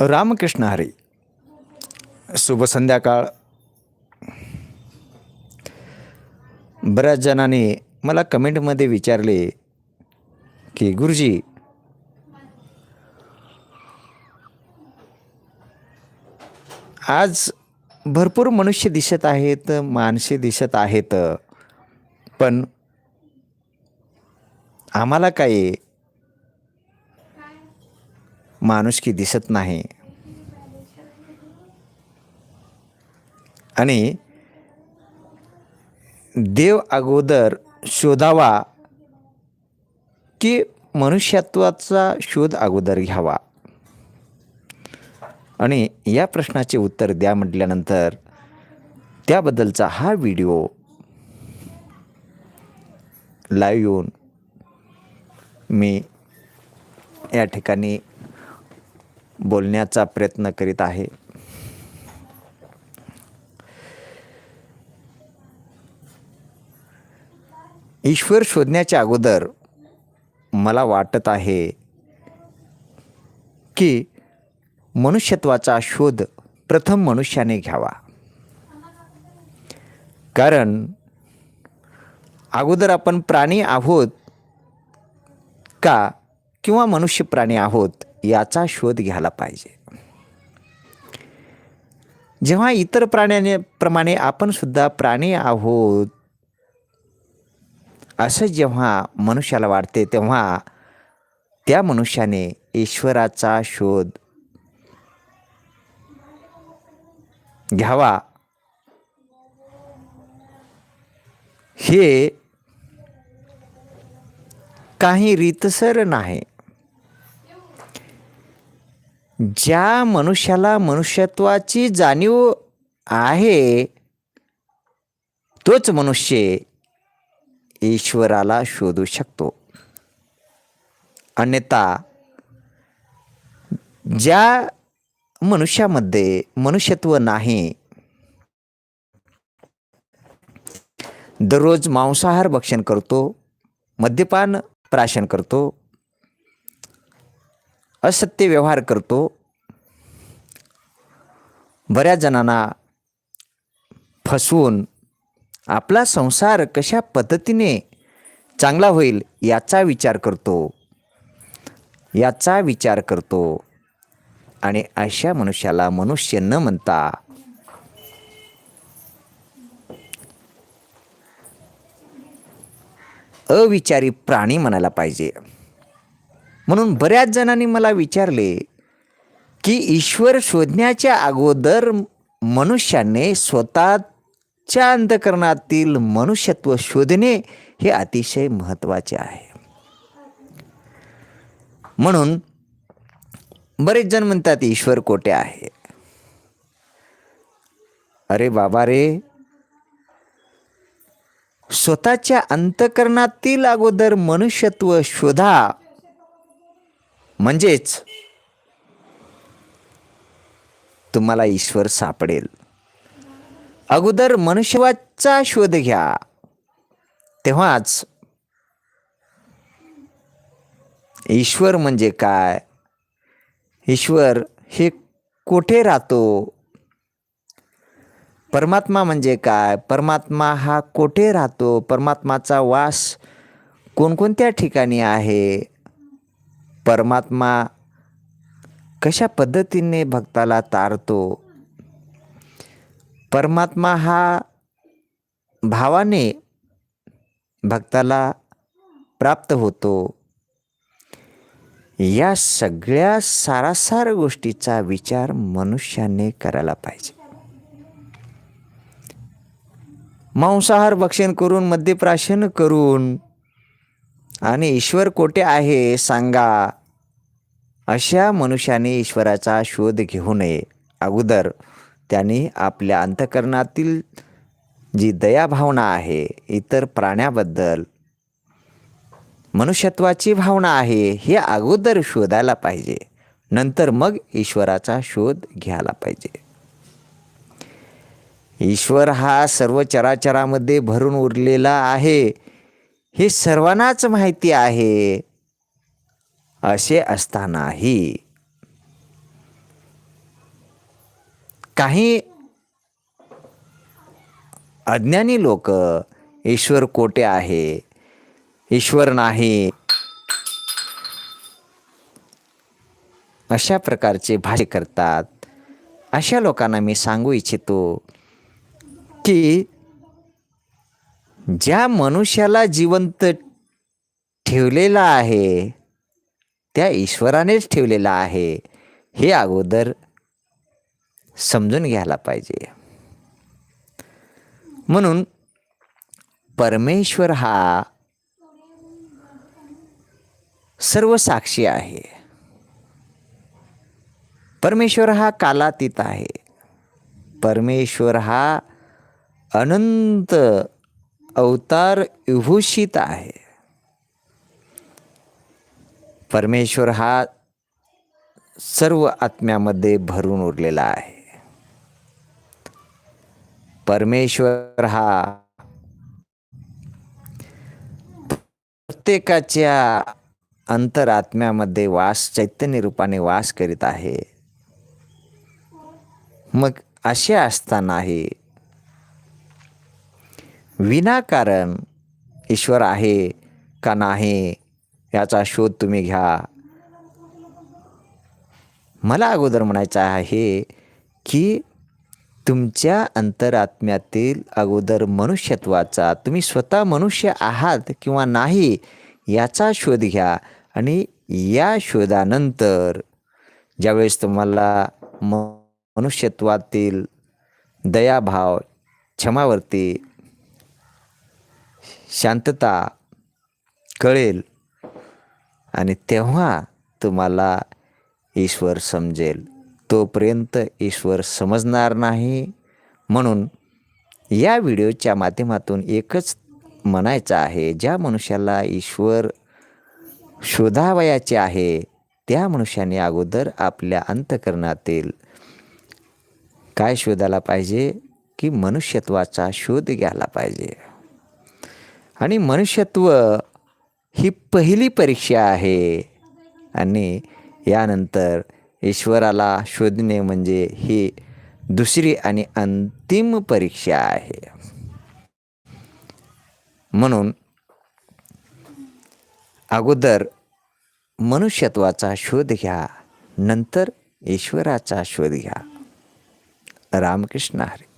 रामकृष्ण हरी शुभ संध्याकाळ. बऱ्याच जणांनी मला कमेंटमध्ये विचारले की गुरुजी आज भरपूर मनुष्य दिसत आहेत माणसे दिसत आहेत पण आम्हाला काही माणुसकी दिसत नाही. आणि देव अगोदर शोधावा की मनुष्यत्वाचा शोध अगोदर घ्यावा? आणि या प्रश्नाचे उत्तर द्या म्हटल्यानंतर त्याबद्दलचा हा व्हिडिओ लाईव्ह येऊन मी या ठिकाणी बोलण्याचा प्रयत्न करीत आहे. ईश्वर शोधण्याच्या अगोदर मला वाटत आहे की मनुष्यत्वाचा शोध प्रथम मनुष्याने घ्यावा. कारण अगोदर आपण प्राणी आहोत का किंवा मनुष्य प्राणी आहोत याचा शोध घ्यायला पाहिजे. जेव्हा इतर प्राण्याने प्रमाणे आपण सुद्धा प्राणी आहोत असं जेव्हा मनुष्याला वाटते तेव्हा त्या मनुष्याने ईश्वराचा शोध घ्यावा. हे काही रीतसर नाही. ज्या मनुष्याला मनुष्यत्वाची जाणीव आहे तोच मनुष्य ईश्वराला शोधू शकतो. अन्यथा ज्या मनुष्यामध्ये मनुष्यत्व नाही दररोज मांसाहार भक्षण करतो मद्यपान प्राशन करतो असत्य व्यवहार करतो बऱ्याच जणांना फसवून आपला संसार कशा पद्धतीने चांगला होईल याचा विचार करतो. याचा विचार करतो. आणि अशा मनुष्याला मनुष्य न म्हणता अविचारी प्राणी म्हणायला पाहिजे. म्हणून बऱ्याच जणांनी मला विचारले की ईश्वर शोधण्याच्या अगोदर मनुष्याने स्वतः स्वतःच्या अंतकरणातील मनुष्यत्व शोधणे हे अतिशय महत्त्वाचे आहे. म्हणून बरेच जण म्हणतात ईश्वर कोठे आहे? अरे बाबा रे स्वतःच्या अंतकरणातील अगोदर मनुष्यत्व शोधा. म्हणजेच तुम्हाला ईश्वर सापडेल. अगोदर मनुष्यवाचा शोध घ्या. तेव्हाच ईश्वर म्हणजे काय? ईश्वर हे कोठे राहतो? परमात्मा म्हणजे काय? परमात्मा हा कोठे राहतो? परमात्माचा वास कोणकोणत्या ठिकाणी आहे? परमात्मा कशा पद्धतीने भक्ताला तारतो? परमात्मा हा भावाने भक्ताला प्राप्त होतो. या सगळ्या सारासार गोष्टीचा विचार मनुष्याने करायला पाहिजे. मांसाहार भक्षण करून मद्यप्राशन करून आणि ईश्वर कोठे आहे सांगा अशा मनुष्याने ईश्वराचा शोध घेऊ नये. अगोदर त्याने आपल्या अंतकरणातील जी दयाभावना आहे इतर प्राण्याबद्दल मनुष्यत्वाची भावना आहे हे अगोदर शोधायला पाहिजे. नंतर मग ईश्वराचा शोध घ्यायला पाहिजे. ईश्वर हा सर्व चराचरामध्ये भरून उरलेला आहे. हे सर्वांनाच माहिती आहे. असे असतानाही काही अज्ञानी लोक ईश्वर कोटे आहे? ईश्वर नाही. अशा प्रकारचे भाषे करतात. अशा लोकांना मी सांगू इच्छितो की ज्या मनुष्याला जिवंत ठेवलेला आहे त्या ईश्वरानेच ठेवलेला आहे. हे अगोदर समजून घ्यायला पाहिजे. म्हणून परमेश्वर हा सर्व साक्षी आहे. परमेश्वर हा कालातीत आहे. परमेश्वर हा अनंत अवतार विभूषित आहे. परमेश्वर हा सर्व आत्म्यामध्ये भरून उरलेला आहे. परमेश्वर हा. प्रत्येकाच्या अंतरात्म्यामध्ये वास चैतन्य रूपाने वास करीत आहे. मग असे असतानाही विनाकारण ईश्वर आहे का नाही याचा शोध तुम्ही घ्या. मला अगोदर म्हणायचं आहे की तुमच्या अंतरात्म्यातील अगोदर मनुष्यत्वाचा. तुम्ही स्वतः मनुष्य आहात किंवा नाही याचा शोध घ्या आणि या शोधानंतर ज्यावेळेस तुम्हाला म मनुष्यत्वातील दयाभाव क्षमावरती शांतता कळेल आणि तेव्हा तुम्हाला ईश्वर समजेल. तोपर्यंत ईश्वर समजणार नाही. म्हणून या व्हिडिओच्या माध्यमातून एकच म्हणायचं आहे ज्या मनुष्याला ईश्वर शोधावयाचे आहे त्या मनुष्याने अगोदर आपल्या अंतकरणातील काय शोधायला पाहिजे की मनुष्यत्वाचा शोध घ्यायला पाहिजे. आणि मनुष्यत्व ही पहिली परीक्षा आहे. आणि यानंतर ईश्वराला शोधणे म्हणजे ही दुसरी आणि अंतिम परीक्षा आहे. म्हणून अगोदर मनुष्यत्वाचा शोध घ्या नंतर ईश्वराचा शोध घ्या. रामकृष्ण हरे.